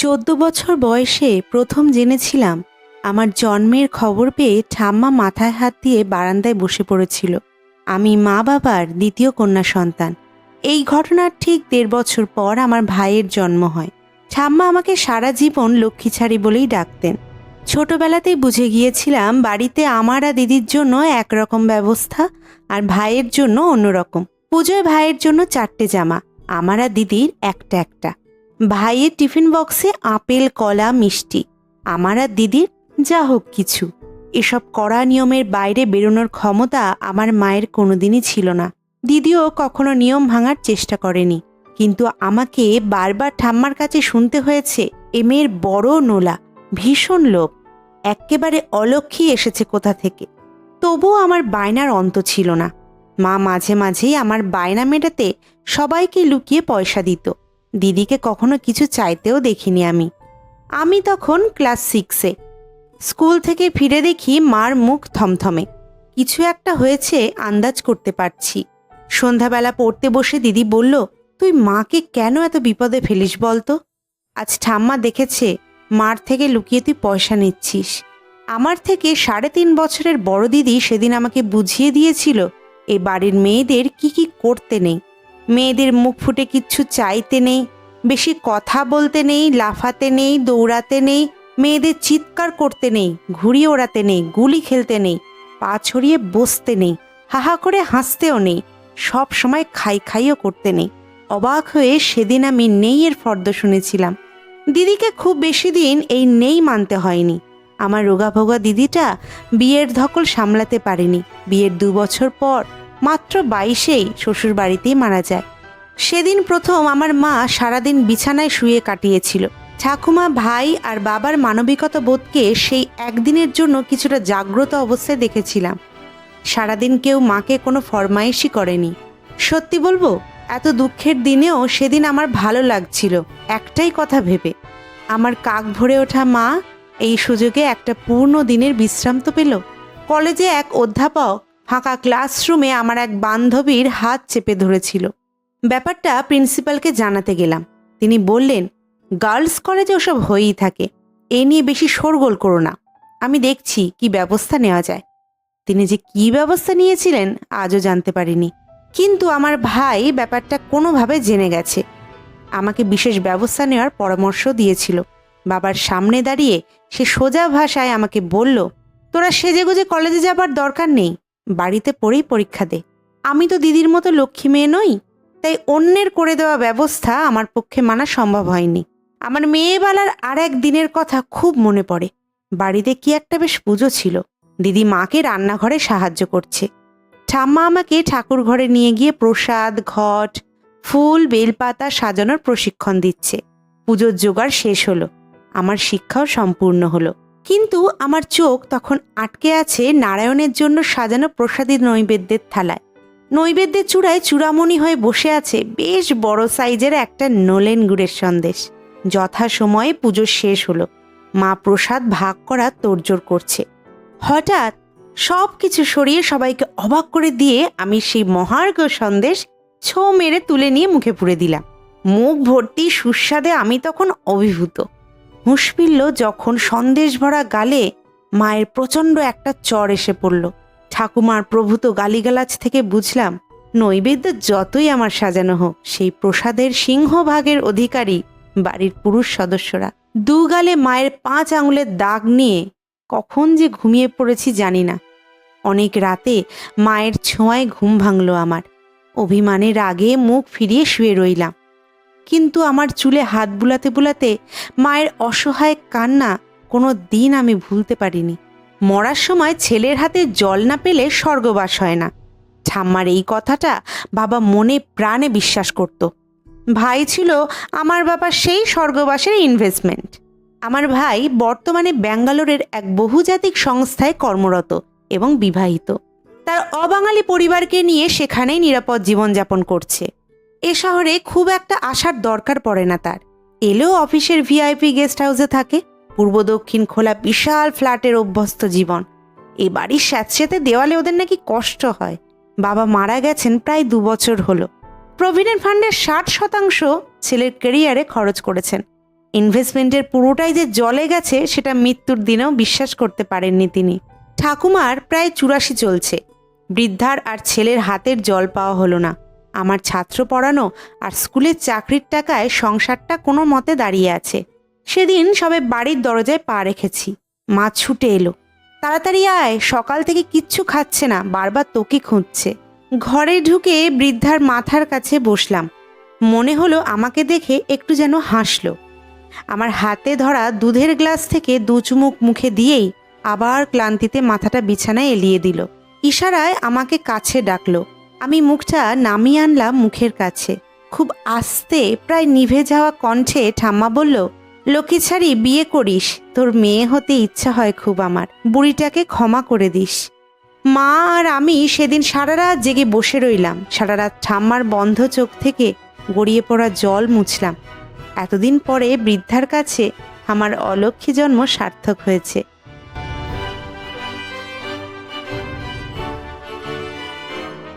চোদ্দ বছর বয়সে প্রথম জেনেছিলাম আমার জন্মের খবর পেয়ে ঠাম্মা মাথায় হাত দিয়ে বারান্দায় বসে পড়েছিল। আমি মা বাবার দ্বিতীয় কন্যা সন্তান। এই ঘটনার ঠিক দেড় বছর পর আমার ভাইয়ের জন্ম হয়। ঠাম্মা আমাকে সারা জীবন লক্ষ্মীছাড়ি বলেই ডাকতেন। ছোটবেলাতেই বুঝে গিয়েছিলাম বাড়িতে আমার আর দিদির জন্য একরকম ব্যবস্থা আর ভাইয়ের জন্য অন্যরকম। পুজোয় ভাইয়ের জন্য চারটে জামা, আমার আর দিদির একটা একটা। ভাইয়ের টিফিন বক্সে আপেল, কলা, মিষ্টি। আমার আর দিদির যা হোক কিছু। এসব কড়া নিয়মের বাইরে বেরোনোর ক্ষমতা আমার মায়ের কোনোদিনই ছিল না। দিদিও কখনো নিয়ম ভাঙার চেষ্টা করেনি। কিন্তু আমাকে বারবার ঠাম্মার কাছে শুনতে হয়েছে এ মেয়ের বড় নোলা, ভীষণ লোভ। এক্কেবারে অলক্ষী এসেছে কোথা থেকে। তবুও আমার বায়নার অন্ত ছিল না। মা মাঝে মাঝেই আমার বায়না মেটাতে সবাইকে লুকিয়ে পয়সা দিত। দিদিকে কখনো কিছু চাইতেও দেখিনি আমি। আমি তখন ক্লাস সিক্সে। স্কুল থেকে ফিরে দেখি মার মুখ থমথমে। কিছু একটা হয়েছে, আন্দাজ করতে পারছি। সন্ধ্যাবেলা পড়তে বসে দিদি বলল, তুই মাকে কেন এত বিপদে ফেলিস বলতো? আজ ঠাম্মা দেখেছে, মার থেকে লুকিয়ে তুই পয়সা নিচ্ছিস। আমার থেকে সাড়ে তিন বছরের বড় দিদি সেদিন আমাকে বুঝিয়ে দিয়েছিল, এ বাড়ির মেয়েদের কি কি করতে নেই। মেয়েদের মুখ ফুটে কিচ্ছু চাইতে নেই, বেশি কথা বলতে নেই, লাফাতে নেই, দৌড়াতে নেই, মেয়েদের চিৎকার করতে নেই, ঘুড়ি ওড়াতে নেই, গুলি খেলতে নেই, পা ছড়িয়ে বসতে নেই, হাহা করে হাসতেও নেই, সব সময় খাই খাইও করতে নেই। অবাক হয়ে সেদিন আমি নেইয়ের ফর্দ শুনেছিলাম। দিদিকে খুব বেশি দিন এই নেই মানতে হয়নি। আমার রোগাভোগা দিদিটা বিয়ের ধকল সামলাতে পারেনি। বিয়ের দু বছর পর মাত্র বাইশেই শ্বশুর বাড়িতেই মারা যায়। সেদিন প্রথম আমার মা সারাদিন বিছানায় শুয়ে কাটিয়েছিল। ঠাকুমা, ভাই আর বাবার মানবিকতা বোধকে সেই একদিনের জন্য কিছুটা জাগ্রত অবস্থায় দেখেছিলাম। সারাদিন কেউ মাকে কোনো ফরমাইশই করেনি। সত্যি বলব, এত দুঃখের দিনেও সেদিন আমার ভালো লাগছিল, একটাই কথা ভেবে। আমার কাক ভরে ওঠা মা এই সুযোগে একটা পূর্ণ দিনের বিশ্রাম তো পেল। কলেজে এক অধ্যাপক ফাঁকা ক্লাসরুমে আমার এক বান্ধবীর হাত চেপে ধরেছিল। ব্যাপারটা প্রিন্সিপালকে জানাতে গেলাম। তিনি বললেন, গার্লস কলেজে ওসব হয়েই থাকে। এ নিয়ে বেশি শোরগোল করো না। আমি দেখছি কি ব্যবস্থা নেওয়া যায়। তিনি যে কি ব্যবস্থা নিয়েছিলেন, আজও জানতে পারিনি। কিন্তু আমার ভাই ব্যাপারটা কোনোভাবে জেনে গেছে। আমাকে বিশেষ ব্যবস্থা নেওয়ার পরামর্শ দিয়েছিল। বাবার সামনে দাঁড়িয়ে সে সোজা ভাষায় আমাকে বলল, তোরা সেজেগুজে কলেজে যাবার দরকার নেই। বাড়িতে পড়েই পরীক্ষা দে। আমি তো দিদির মতো লক্ষ্মী মেয়ে নই, তাই অন্যের করে দেওয়া ব্যবস্থা আমার পক্ষে মানা সম্ভব হয়নি। আমার মেয়েবেলার আর এক দিনের কথা খুব মনে পড়ে। বাড়িতে কি একটা বেশ পুজো ছিল। দিদি মাকে রান্নাঘরে সাহায্য করছে। ঠাম্মা আমাকে ঠাকুর ঘরে নিয়ে গিয়ে প্রসাদ, ঘট, ফুল, বেলপাতা সাজানোর প্রশিক্ষণ দিচ্ছে। পুজোর জোগাড় শেষ হলো। আমার শিক্ষাও সম্পূর্ণ হলো। কিন্তু আমার চোখ তখন আটকে আছে নারায়ণের জন্য সাজানো প্রসাদী নৈবেদ্যের থালায়। নৈবেদ্যের চূড়ায় চূড়ামণি হয়ে বসে আছে বেশ বড় সাইজের একটা নলেন গুড়ের সন্দেশ। যথা সময়ে পুজো শেষ হলো। মা প্রসাদ ভাগ করা তোড়জোড় করছে। হঠাৎ সব কিছু সরিয়ে সবাইকে অবাক করে দিয়ে আমি সেই মহার্ঘ সন্দেশ ছো মেরে তুলে নিয়ে মুখে পুড়ে দিলাম। মুখ ভর্তি সুস্বাদে আমি তখন অভিভূত। হুঁশ যখন সন্দেশ ভরা গালে মায়ের প্রচণ্ড একটা চর এসে পড়ল। ঠাকুমার প্রভূত গালিগালাজ থেকে বুঝলাম, নৈবেদ্য যতই আমার সাজানো হোক, সেই প্রসাদের সিংহভাগের অধিকারী বাড়ির পুরুষ সদস্যরা। দু গালে মায়ের পাঁচ আঙুলের দাগ নিয়ে কখন যে ঘুমিয়ে পড়েছি জানি না। অনেক রাতে মায়ের ছোঁয়ায় ঘুম ভাঙল আমার। অভিমানের আগে মুখ ফিরিয়ে শুয়ে রইলাম। কিন্তু আমার চুলে হাত বুলাতে বুলাতে মায়ের অসহায় কান্না কোনো দিন আমি ভুলতে পারিনি। মরার সময় ছেলের হাতে জল না পেলে স্বর্গবাস হয় না। ঠাম্মার এই কথাটা বাবা মনে প্রাণে বিশ্বাস করত। ভাই ছিল আমার বাবা সেই স্বর্গবাসের ইনভেস্টমেন্ট আমার ভাই বর্তমানে ব্যাঙ্গালোরের এক বহুজাতিক সংস্থায় কর্মরত এবং বিবাহিত। তার অবাঙালি পরিবারকে নিয়ে সেখানেই নিরাপদ জীবনযাপন করছে। এ শহরে খুব একটা আসার দরকার পড়ে না তার। এলেও অফিসের ভিআইপি গেস্ট হাউসে থাকে। পূর্ব দক্ষিণ খোলা বিশাল ফ্ল্যাটের অভ্যস্ত জীবন। এ বাড়ির স্যাঁতস্যাঁতে দেওয়ালে ওদের নাকি কষ্ট হয়। বাবা মারা গেছেন প্রায় দু বছর হলো। প্রভিডেন্ট ফান্ডের ষাট শতাংশ ছেলের ক্যারিয়ারে খরচ করেছেন। ইনভেস্টমেন্টের পুরোটাই যে জলে গেছে, সেটা মৃত্যুর দিনেও বিশ্বাস করতে পারেননি তিনি। ঠাকুমার প্রায় চুরাশি চলছে। বৃদ্ধার আর ছেলের হাতের জল পাওয়া হলো না। আমার ছাত্র পড়ানো আর স্কুলের চাকরির টাকায় সংসারটা কোনো মতে দাঁড়িয়ে আছে। সেদিন সবে বাড়ির দরজায় পা রেখেছি। মা ছুটে এলো। তাড়াতাড়ি আয়, সকাল থেকে কিচ্ছু খাচ্ছে না, বারবার তোকে খুঁজছে। ঘরে ঢুকে বৃদ্ধার মাথার কাছে বসলাম। মনে হলো আমাকে দেখে একটু যেন হাসলো। আমার হাতে ধরা দুধের গ্লাস থেকে দু চুমুক মুখে দিয়েই আবার ক্লান্তিতে মাথাটা বিছানায় এলিয়ে দিল। ইশারায় আমাকে কাছে ডাকলো। আমি মুখটা নামিয়ে আনলাম মুখের কাছে। খুব আস্তে প্রায় নিভে যাওয়া কণ্ঠে ঠাম্মা বলল লক্ষ্মী ছাড়ি, বিয়ে করিস। তোর মেয়ে হতে ইচ্ছা হয় খুব আমার। বুড়িটাকে ক্ষমা করে দিস। মা আর আমি সেদিন সারা রাত জেগে বসে রইলাম। সারা রাত ঠাম্মার বন্ধ চোখ থেকে গড়িয়ে পড়া জল মুছলাম। এতদিন পরে বৃদ্ধার কাছে আমার অলক্ষী জন্ম সার্থক হয়েছে।